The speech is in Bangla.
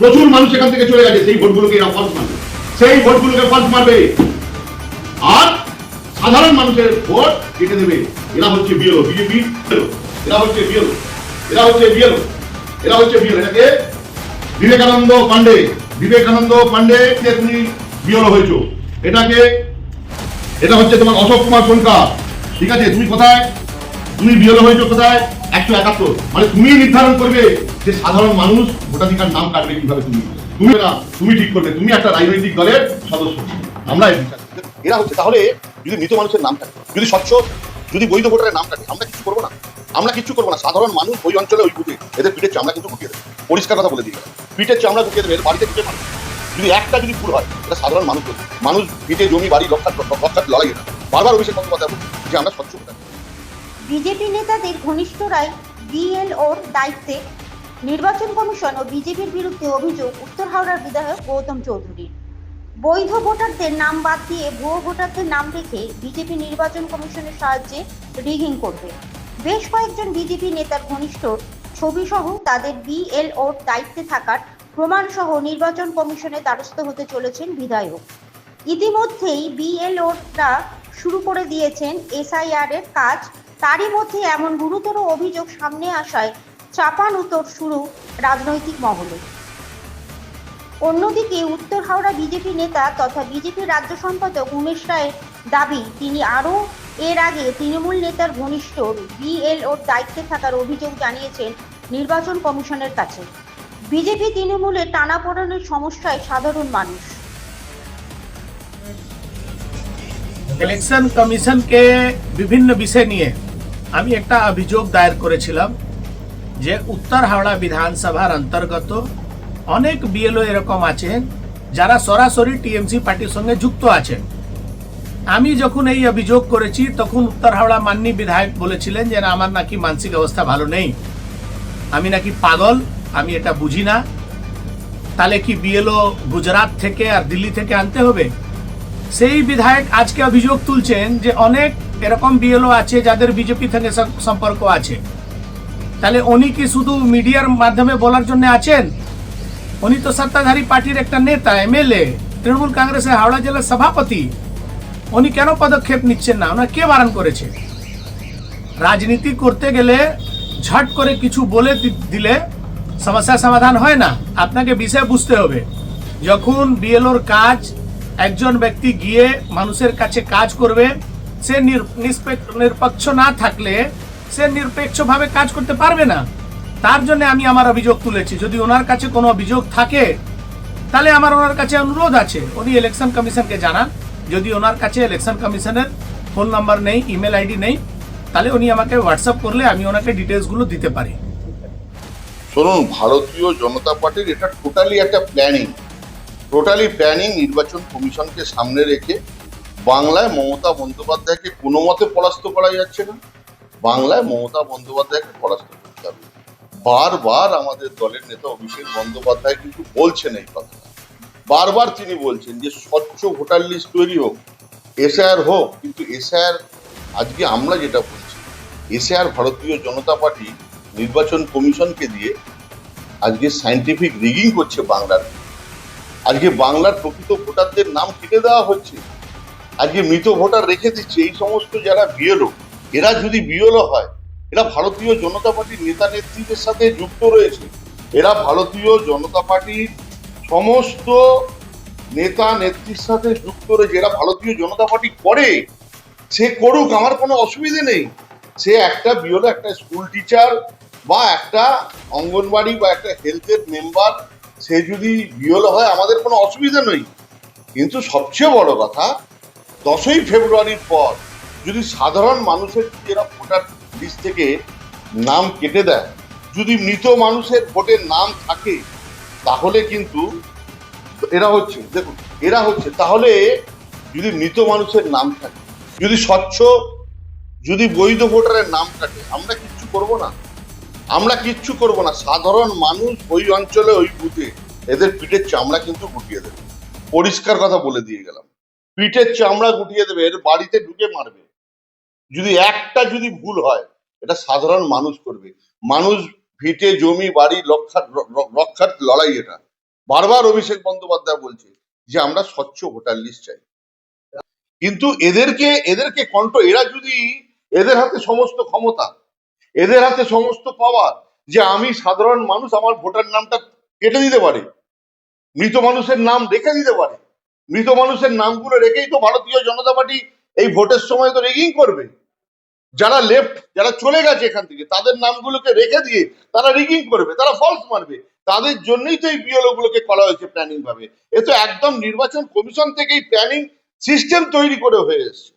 প্রচুর মানুষ এখান থেকে চলে গেছে, সেই ভোটগুলোকে এরা ফলস মারবে। সেই ভোটগুলোকে ফলস মারবে। আর সাধারণ মানুষের ভোট কেটে দেবে। এরা হচ্ছে বিএলও বিজেপি এরা হচ্ছে বিএলও এরা হচ্ছে বিএলও এরা হচ্ছে বিএলও এটাকে বিবেকানন্দ পান্ডে বিবেকানন্দ পান্ডে তুমি বিএলও হয়েছো? এটাকে, এটা হচ্ছে তোমার অশোক কুমার সরকার ঠিক আছে, তুমি কোথায়? তুমি বিএলও হয়েছো কোথায়? একশো একাত্তর। মানে তুমি নির্ধারণ করবে যে সাধারণ মানুষ ভোটাধিকার নাম কাটবে কীভাবে তুমি? তুমি না তুমি ঠিক করবে তুমি একটা রাজনৈতিক দলের সদস্য। আমরা। এরা হচ্ছে তাহলে যদি মৃত মানুষের নাম থাকে যদি স্বচ্ছ যদি বৈধ ভোটারের নাম থাকে আমরা কিছু করব না। আমরা কিছু করব না। সাধারণ মানুষ ওই অঞ্চলে ওই বুঝে এদের পিঠের চামড়া কিন্তু গুটিয়ে দেবে। পরিষ্কার কথা বলে দিয়ে পিঠের চামড়া গুটিয়ে দেবে বাড়িতে পিঠে মানুষ যদি একটা যদি ভুল হয় এটা সাধারণ মানুষ মানুষ পিঠে জমি বাড়ি লক্ষাত লক্ষাত লড়াই এটা। বারবার অভিষেক বন্দ্যোপাধ্যায় বলছে যে আমরা স্বচ্ছ ভোটার। বিজেপি নেতাদের ঘনিষ্ঠরাই বিএলওর দায়িত্বে নির্বাচন কমিশন ও বিজেপির বিরুদ্ধে অভিযোগ, উত্তর হাওড়ার বিধায়ক গৌতম চৌধুরীর বৈধ ভোটারদের নাম বাদ দিয়ে ভুয়ো ভোটারদের নাম রেখে বিজেপি নির্বাচন কমিশনের সাহায্যে রিগিং করবে। বেশ কয়েকজন বিজেপি নেতার ঘনিষ্ঠ ছবিসহ তাদের বিএলওর দায়িত্বে থাকার প্রমাণসহ নির্বাচন কমিশনের দ্বারস্থ হতে চলেছেন বিধায়ক। ইতিমধ্যেই বিএলওরা শুরু করে দিয়েছেন এসআইআর এর কাজ। তারই মধ্যে এমন গুরুতর অভিযোগ সামনে আসায় চাপান উত্তর শুরু রাজনৈতিক মহলে। অন্যদিকে উত্তর হাওড়া বিজেপি নেতা তথা বিজেপি রাজ্য সম্পাদক উমেশ রায়ের দাবি, তিনি আরও এর আগে তৃণমূল নেতার ঘনিষ্ঠ বিএলওর দায়িত্বে থাকার অভিযোগ জানিয়েছেন নির্বাচন কমিশনের কাছে। বিজেপি তৃণমূলের টানাপোড়েনের সমস্যায় সাধারণ মানুষ। ইলেকশন কমিশনকে বিভিন্ন বিষয় নিয়ে আমি একটা অভিযোগ দায়ের করেছিলাম। যে উত্তর হাওড়া বিধানসভার অন্তর্গত অনেক বিএলও এরকম আছেন, যারা সরাসরি টিএমসি পার্টির সঙ্গে যুক্ত আছেন। আমি যখন এই অভিযোগ করেছি, তখন উত্তর হাওড়া মাননী বিধায়ক বলেছিলেন যে আমার নাকি মানসিক অবস্থা ভালো নেই। আমি নাকি পাগল, আমি এটা বুঝি না। তাহলে কি বিএলও গুজরাট থেকে আর দিল্লি থেকে আনতে হবে? সেই বিধায়ক আজকে অভিযোগ তুলছেন যে, অনেক এরকম বিএলও আছে যাদের বিজেপি থেকে সম্পর্ক আছে। তাহলে উনি কি শুধু মিডিয়ার মাধ্যমে বলার জন্য আছেন? উনি তো সত্তাধারী পার্টির একটা নেতা, এমএলএ, তৃণমূল কংগ্রেসের হাওড়া জেলার সভাপতি। উনি কেন পদক্ষেপ নিচ্ছেন না? ওনার কে বারণ করেছে? রাজনীতি করতে গেলে ঝট করে কিছু বলে দিলে সমস্যার সমাধান হয় না। আপনাকে বিষয় বুঝতে হবে। যখন বিএলওর কাজ, একজন ব্যক্তি গিয়ে মানুষের কাছে কাজ করবে, সে নিরপেক্ষ না থাকলে সে নিরপেক্ষভাবে কাজ করতে পারবে না। তার জন্য আমি আমার অভিযোগ তুলেছি। যদি ওনার কাছে কোনো অভিযোগ থাকে, তাহলে আমার ওনার কাছে অনুরোধ আছে। উনি ইলেকশন কমিশনকে জানান। যদি ওনার কাছে ইলেকশন কমিশনের ফোন নাম্বার নেই ইমেল আইডি নেই, তাহলে উনি আমাকে হোয়াটসঅ্যাপ করলে আমি ওনাকে ডিটেলসগুলো দিতে পারি। শুনুন, ভারতীয় জনতা পার্টির এটা টোটালি একটা প্ল্যানিং টোটালি প্ল্যানিং নির্বাচন কমিশনকে সামনে রেখে বাংলায় মমতা বন্দ্যোপাধ্যায়কে কোনো মতে পরাস্ত করা যাচ্ছে না। বাংলায় মমতা বন্দ্যোপাধ্যায়কে পরাস্ত করতে হবে। বারবার আমাদের দলের নেতা অভিষেক বন্দ্যোপাধ্যায় কিন্তু বলছেন এই কথাটা বারবার তিনি বলছেন যে, স্বচ্ছ ভোটার লিস্ট তৈরি হোক এসআর হোক, কিন্তু এসআর আজকে আমরা যেটা বলছি এসআর ভারতীয় জনতা পার্টি নির্বাচন কমিশনকে দিয়ে আজকে সায়েন্টিফিক রিগিং করছে বাংলার। আজকে বাংলার প্রকৃত ভোটারদের নাম কেটে দেওয়া হচ্ছে। আজকে মৃত ভোটার রেখে দিচ্ছে এই সমস্ত যারা বিএলও এরা যদি বিএলও হয়, এরা ভারতীয় জনতা পার্টির নেতা নেত্রীদের সাথে যুক্ত রয়েছে, এরা ভারতীয় জনতা পার্টির সমস্ত নেতা নেত্রীর সাথে যুক্ত রয়েছে, এরা ভারতীয় জনতা পার্টি করে, সে করুক, আমার কোনো অসুবিধে নেই। সে একটা বিওলো একটা স্কুল টিচার বা একটা অঙ্গনবাড়ি বা একটা হেলথের মেম্বার, সে যদি বিওলো হয়, আমাদের কোনো অসুবিধা নেই। কিন্তু সবচেয়ে বড় কথা, দশই ফেব্রুয়ারির পর যদি সাধারণ মানুষের এরা ভোটার লিস্ট থেকে নাম কেটে দেয়, যদি মৃত মানুষের ভোটের নাম থাকে, তাহলে কিন্তু এরা হচ্ছে, দেখুন, এরা হচ্ছে, তাহলে যদি মৃত মানুষের নাম থাকে, যদি স্বচ্ছ, যদি বৈধ ভোটারের নাম থাকে আমরা কিচ্ছু করব না। আমরা কিচ্ছু করব না। সাধারণ মানুষ ওই অঞ্চলে, ওই বুথে, এদের পিঠের চামড়া কিন্তু গুটিয়ে দেবে। পরিষ্কার কথা বলে দিয়ে গেলাম। পিঠের চামড়া গুটিয়ে দেবে, এর বাড়িতে ঢুকে মারবে। যদি একটা যদি ভুল হয়, এটা সাধারণ মানুষ করবে। মানুষ ভিটে, জমি, বাড়ি রক্ষার রক্ষার লড়াই এটা। বারবার অভিষেক বন্দ্যোপাধ্যায় বলছে যে, আমরা স্বচ্ছ ভোটার লিস্ট চাই। কিন্তু এদেরকে এদেরকে কণ্ঠ, এরা যদি এদের হাতে সমস্ত ক্ষমতা, এদের হাতে সমস্ত পাওয়ার যে, আমি সাধারণ মানুষ, আমার ভোটার নামটা কেটে দিতে পারে। মৃত মানুষের নাম রেখে দিতে পারে। মৃত মানুষের নামগুলো রেখেই তো ভারতীয় জনতা পার্টি এই ভোটের সময় তো রেগিং করবে। যারা লেফট যারা চলে গেছে এখান থেকে, তাদের নামগুলোকে রেখে দিয়ে তারা রিগিং করবে, তারা ফলস মারবে। তাদের জন্যই তো এই বিএলও গুলোকে করা হয়েছে প্ল্যানিং ভাবে। এ তো একদম নির্বাচন কমিশন থেকেই প্ল্যানিং সিস্টেম তৈরি করে হয়ে এসছে।